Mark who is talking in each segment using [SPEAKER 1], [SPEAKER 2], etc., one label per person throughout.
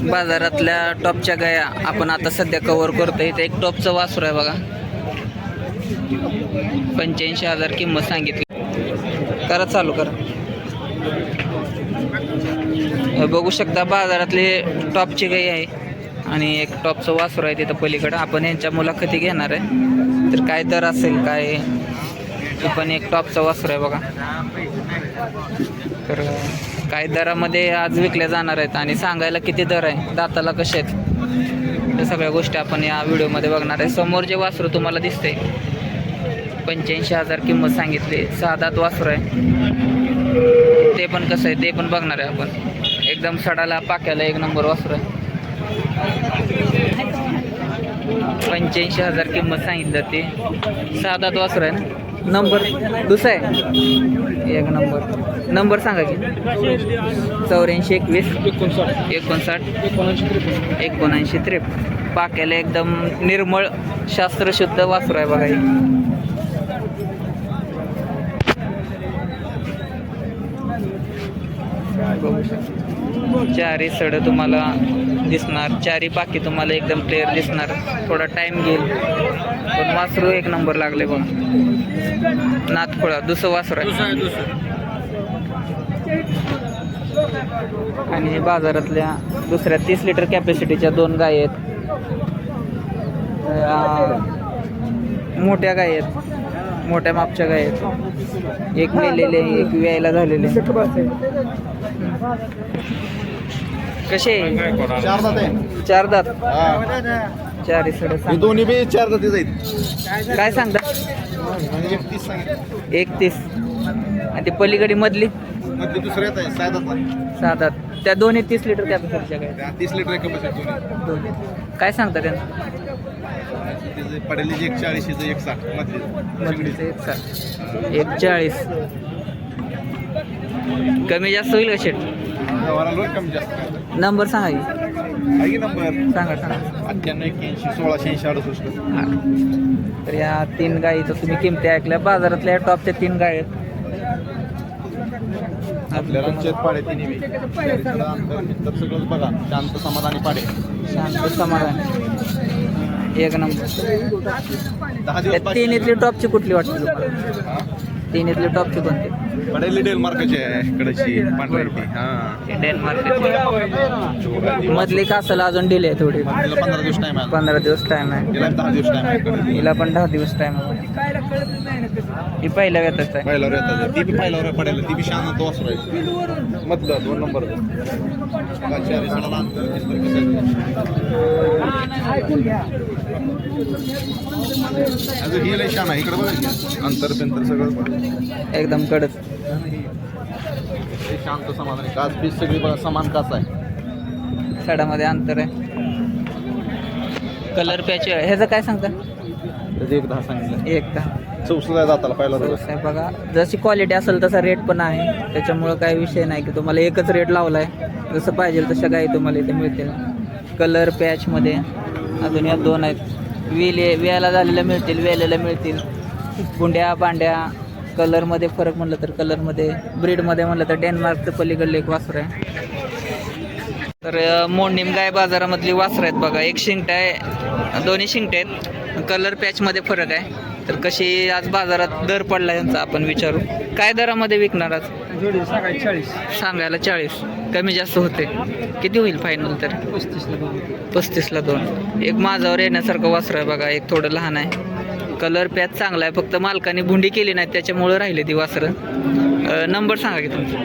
[SPEAKER 1] बाजारातल्या टॉपच्या गाया आपण आता सध्या कव्हर करतो इथे एक टॉपचं वासरू आहे बघा. पंच्याऐंशी हजार किंमत सांगितली. करा चालू करा. बघू शकता बाजारातले टॉपची गाई आहे. आणि एक टॉपचं वासरू आहे तिथं पलीकडं. आपण यांच्या मुलाखती घेणार आहे. तर काय दर असेल काय पण एक टॉपचं वासरू आहे बघा. तर काय दरामध्ये आज विकल्या जाणार आहेत आणि सांगायला किती दर आहे दाताला कसे आहेत या सगळ्या गोष्टी आपण या व्हिडिओमध्ये बघणार आहे. समोर जे वासरू तुम्हाला दिसते पंच्याऐंशी हजार किंमत सांगितली. सहा दात वासरू आहे. ते पण कसं आहे ते पण बघणार आहे आपण. एकदम सडाला पाक्याला एक नंबर वासरू आहे. पंच्याऐंशी हजार किंमत सांगितलं ते. सहा दात वासरू आहे ना? नंबर? दुसरा आहे? एक नंबर. नंबर सांगा की. चौऱ्याऐंशी एकवीस.
[SPEAKER 2] एकोणसाठ.
[SPEAKER 1] एकोणसाठ
[SPEAKER 2] एकोणऐंशी त्रेप
[SPEAKER 1] एकोणऐंशी पाक्याला एकदम निर्मळ शास्त्रशुद्ध वासरू आहे बघा बघू शकतो. चारी सड तुम्हाला दिसणार चारी पाकी तुम्हाला एकदम क्लिअर दिसणार. थोडा टाइम घेईल. पण वासरू एक नंबर लागले बघा. नाथखोळा दुसरं वासरू आहे. आणि बाजारातल्या दुसऱ्या तीस लिटर कॅपॅसिटीच्या दोन गाय आहेत. मोठ्या गाय आहेत. मोठ्या मापच्या गाय आहेत. एक मेलेले एक व्यायला झालेले कसे
[SPEAKER 3] चार दात आहे.
[SPEAKER 1] चार दात?
[SPEAKER 3] हा.
[SPEAKER 1] चार सड
[SPEAKER 3] हे दोन्ही बी चार दातीच आहेत.
[SPEAKER 1] काय सांगता?
[SPEAKER 3] आणि एकतीस सांगितलं.
[SPEAKER 1] एकतीस. आणि ते पलीकडे मधली?
[SPEAKER 3] मध्ये दुसऱ्यात आहे सहा दात
[SPEAKER 1] सहा दात. त्या दोन्ही तीस लिटर कॅपॅसिटीच्या
[SPEAKER 3] त्या तीस लिटर दोन्ही.
[SPEAKER 1] दोन्ही. काय सांगता त्यांना?
[SPEAKER 3] त्याचे एक चाळीस एक साठ मधली.
[SPEAKER 1] मधलीचं एक सा- एक चाळीस कमी जास्त होईल का शेट? नंबर सांगा की.
[SPEAKER 3] नंबर?
[SPEAKER 1] सांगा सांगा.
[SPEAKER 3] अठ्ठ्याण्णव एक्क्याऐंशी सोळाशे ऐंशी अडुसष्ट.
[SPEAKER 1] तर या तीन गायीचं तुम्ही किमती ऐकल्या. बाजारातल्या टॉपच्या तीन गाय आहेत.
[SPEAKER 3] आपल्या पाडे तिन्ही सगळंच बघा. शांत समाधानी पाडे.
[SPEAKER 1] शांत समाधान. एक नंबर.
[SPEAKER 3] बाकी.
[SPEAKER 1] तिन्हीतली टॉपची कुठली वाटते तुम्हाला? तिन्हीतली टॉपची कोणती?
[SPEAKER 3] पडेल डेल मार्काची आहे पांढरी हा.
[SPEAKER 1] मार्केट मधली का असेल अजून डिले आहे थोडी.
[SPEAKER 3] तिला पंधरा दिवस टाइम आहे.
[SPEAKER 1] पंधरा दिवस टाइम आहे.
[SPEAKER 3] तिला दहा दिवस टाइम आहे इकडे.
[SPEAKER 1] हिला पण दहा दिवस टाइम आहे. ही पहिल्या वेतच आहे.
[SPEAKER 3] पहिल्यावर येतात ती बी पहिल्यावर पडेल ती बी शांत वासरू आहे मधलं दोन नंबर कसं आहे. अजून ही लय शान आहे. इकडे बघा. की. अंतर बिंतर सगळं
[SPEAKER 1] एकदम कडक.
[SPEAKER 3] ते शांत समाधानी काच पीस सगळी बघा समान काच आहे.
[SPEAKER 1] सडामध्ये अंतर आहे. कलर पॅच ह्याचं काय सांगता?
[SPEAKER 3] त्याचे एक दहा सांगितलं.
[SPEAKER 1] एक दहा.
[SPEAKER 3] चौसला जाताला पहिला
[SPEAKER 1] बघा. जशी क्वालिटी असेल तसा रेट पण आहे. त्याच्यामुळं काही विषय नाही की तुम्हाला एकच रेट लावला आहे जसं पाहिजे तशा काही तुम्हाला इथे मिळतील. कलर पॅचमध्ये अजून या दोन आहेत. वेले वेला झालेल्या मिळतील वेलेल्या मिळतील. गुंड्या बांड्या कलरमध्ये फरक म्हणलं तर कलरमध्ये ब्रीडमध्ये म्हणलं तर डेन्मार्कचं पलीकडलं एक वासर आहे. तर मोंडीम गाय बाजारामधली वासरं आहेत बघा. एक शिंगट आहे. दोन्ही शिंगटे आहेत. कलर पॅचमध्ये फरक आहे. तर कशी आज बाजारात दर पडला यांचा आपण विचारू. काय दरामध्ये विकणार आज?
[SPEAKER 2] जोडी चाळीस
[SPEAKER 1] सांगायला चाळीस. कमी जास्त होते. किती होईल फायनल तर?
[SPEAKER 2] पस्तीसला दोन.
[SPEAKER 1] पस्तीसला दोन एक माझावर येण्यासारखं वासर आहे बघा एक थोडं लहान आहे. कलर पॅच चांगला आहे फक्त मालकाने भुंडी केली नाही त्याच्यामुळं राहिले ती वासरं. नंबर सांगा की तुमचा.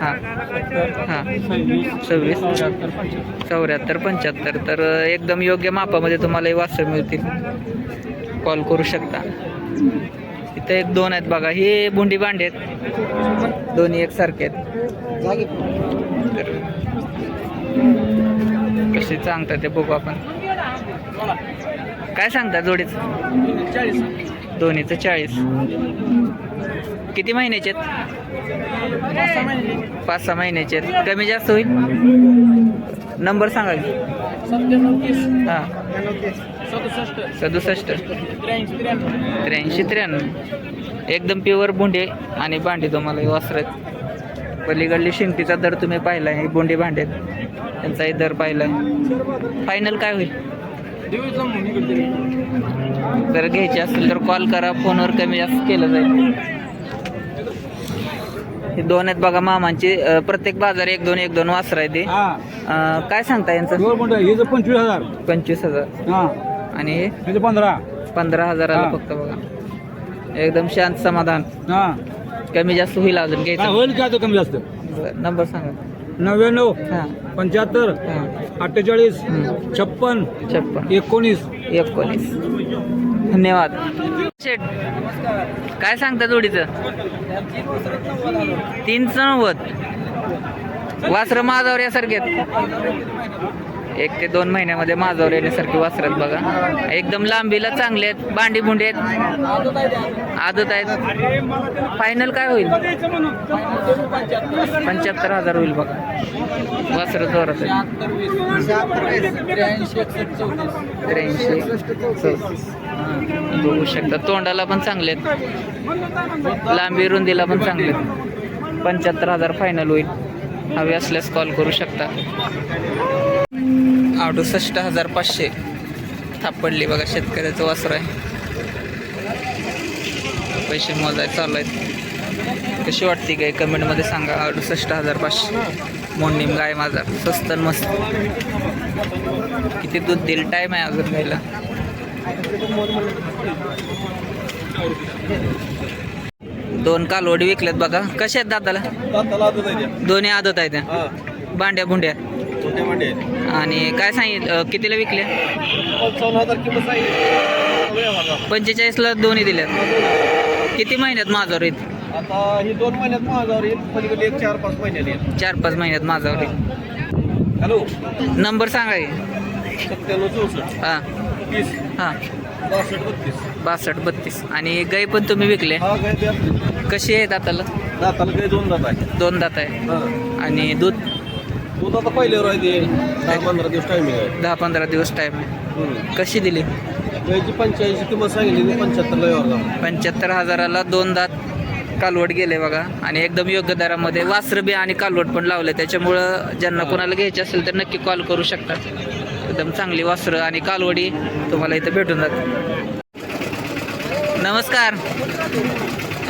[SPEAKER 1] हां. हां.
[SPEAKER 2] सव्वीस. चौऱ्याहत्तर पंच्याहत्तर.
[SPEAKER 1] तर एकदम योग्य मापामध्ये तुम्हाला हे वासर मिळतील. कॉल करू शकता. इथं एक दोन आहेत बघा. हे बुंडी भांडे आहेत. दोन्ही एकसारखे आहेत. तर कसे सांगतात ते बघू आपण. काय सांगता जोडीच? दोन्हीचं चाळीस. किती महिन्याचे आहेत?
[SPEAKER 2] पाच सहा
[SPEAKER 1] महिन्याचे आहेत. कमी जास्त होईल? नंबर सांगा की. हां.
[SPEAKER 2] सदुसष्ट. त्र्याऐंशी त्र्याण्णव.
[SPEAKER 1] एकदम प्युअर बुंडे आणि बांडी तुम्हाला वासर. आहेत पलीकडली शिंगटीचा दर तुम्ही पाहिला आहे बोंडी भांडेत त्यांचाही दर पाहिला. आहे फायनल काय होईल? जर घ्यायची असेल तर कॉल करा फोनवर कमी जास्त केलं जाईल. हे दोन आहेत बघा मामांची. प्रत्येक बाजार एक दोन एक दोन वासर आहे ते
[SPEAKER 2] हा.
[SPEAKER 1] काय सांगता यांचं?
[SPEAKER 2] पंचवीस हजार.
[SPEAKER 1] पंचवीस हजार.
[SPEAKER 2] हा.
[SPEAKER 1] आणि हे
[SPEAKER 2] पंधरा.
[SPEAKER 1] पंधरा हजाराला. फक्त बघा. एकदम शांत समाधान.
[SPEAKER 2] हा.
[SPEAKER 1] कमी जास्त होईल अजून घ्यायचं.
[SPEAKER 2] होईल का तो कमी जास्त?
[SPEAKER 1] बरं, नंबर सांगा.
[SPEAKER 2] नव्याण्णव
[SPEAKER 1] हां.
[SPEAKER 2] पंच्याहत्तर अठ्ठेचाळीस. छप्पन
[SPEAKER 1] छप्पन.
[SPEAKER 2] एकोणीस.
[SPEAKER 1] एकोणीस. धन्यवाद. शेठ काय सांगता जोडीचं? तीनच नव्वद. वासरं माझावर यासारखे एक ते दोन महिन्यामध्ये माझावर येण्यासारखी वासरं आहेत बघा. एकदम लांबीला चांगले आहेत. बांडी बुंडी आहेत. आदत आहेत. फायनल काय होईल? पंच्याहत्तर हजार होईल बघा. वासर जोरात त्र्याऐंशी चौतीस. बघू शकता. तोंडाला पण चांगले आहेत. लांबी रुंदीला पण चांगले आहेत. पंच्याहत्तर हजार फायनल होईल. हवे असल्यास कॉल करू शकता. अडुसष्ट हजार पाचशे थाप पडली बघा शेतकऱ्याचं वासर आहे. पैसे मोजाय चालू आहेत. कशी वाटते काय कमेंटमध्ये सांगा. अडुसष्ट हजार पाचशे. मोडणीम गाय माझा. स्वस्त मस्त. किती दूध देईल? टाईम आहे अजून घ्यायला. दोन कालवडी विकल्यात बघा. कशा आहेत दादाला?
[SPEAKER 3] दाताला आदत आहे त्या.
[SPEAKER 1] दोन्ही आदत आहेत त्या. भांड्या भुंड्या.
[SPEAKER 3] छोटे मांडे आहेत.
[SPEAKER 1] आणि काय सांगितलं कितीला विकल्या
[SPEAKER 3] पंचावन्न हजार किंमत सांगितली
[SPEAKER 1] पंचेचाळीसला दोन्ही दिल्यात. किती महिन्यात माझ्यावर येईल?
[SPEAKER 3] आता ही दोन महिन्यात माझ्यावर येईल पलीकडे एक चार पाच महिन्यात येईल.
[SPEAKER 1] चार पाच महिन्यात माझ्यावर येईल.
[SPEAKER 3] हॅलो.
[SPEAKER 1] नंबर सांगा की.
[SPEAKER 3] सत्त्याण्णव चौसष्ट.
[SPEAKER 1] हां.
[SPEAKER 3] तीस.
[SPEAKER 1] हां.
[SPEAKER 3] बासष्ट बत्तीस.
[SPEAKER 1] बासष्ट बत्तीस. आणि गाई पण तुम्ही विकले?
[SPEAKER 3] हा काय ते आपली.
[SPEAKER 1] कशी आहे दाताला
[SPEAKER 3] दाताला काही दोन दात आहे
[SPEAKER 1] दोन दात आहे.
[SPEAKER 3] हा.
[SPEAKER 1] आणि दूध?
[SPEAKER 3] दूध आता पहिल्यावर आहे ते दहा पंधरा दिवस टायमिंग आहे.
[SPEAKER 1] दहा पंधरा दिवस टाईम आहे
[SPEAKER 3] हम्म.
[SPEAKER 1] कशी दिली?
[SPEAKER 3] पंच्याऐंशी किंमत सांगितली पंच्याहत्तरला व्यवहार
[SPEAKER 1] पंच्याहत्तर हजाराला दोन दात कालवड गेले बघा. आणि एकदम योग्य दरामध्ये वासर बी आणि कालवड पण लावले. त्याच्यामुळं ज्यांना कोणाला घ्यायचे असेल तर नक्की कॉल करू शकता एकदम चांगली वासरं आणि कालवडी तुम्हाला इथं भेटून जातात नमस्कार.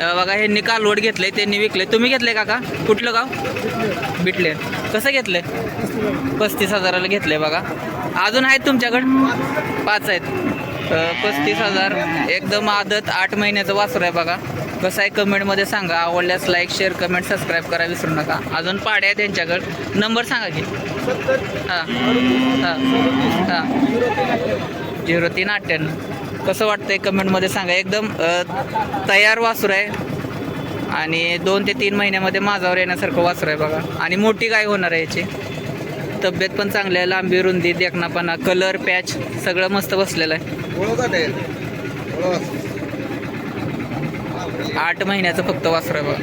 [SPEAKER 1] बघा ह्यांनी कालवड घेतले त्यांनी विकले. तुम्ही घेतले काका? कुठलं गाव? बिटले. कसं घेतले? पस्तीस हजाराला घेतले बघा. अजून आहेत तुमच्याकडं? पाच आहेत. पस्तीस हजार. एकदम आदत आठ महिन्याचं वासर आहे बघा. कसं आहे कमेंटमध्ये सांगा. आवडल्यास लाईक शेअर कमेंट सबस्क्राईब करा विसरू नका. अजून पाड्या आहे त्यांच्याकडं नंबर सांगा की. हां. हां. हां. झिरो तीन अठ्ठ्याण्णव. कसं वाटतंय कमेंटमध्ये सांगा. एकदम तयार वासरू आहे. आणि दोन ते तीन महिन्यामध्ये माझावर येण्यासारखं वासर आहे बघा. आणि मोठी गाय होणार आहे याची? तब्येत पण चांगली आहे लांबी रुंदी देखणापणा कलर पॅच सगळं मस्त बसलेलं आहे. आठ महिन्याचं फक्त वासर आहे बघा.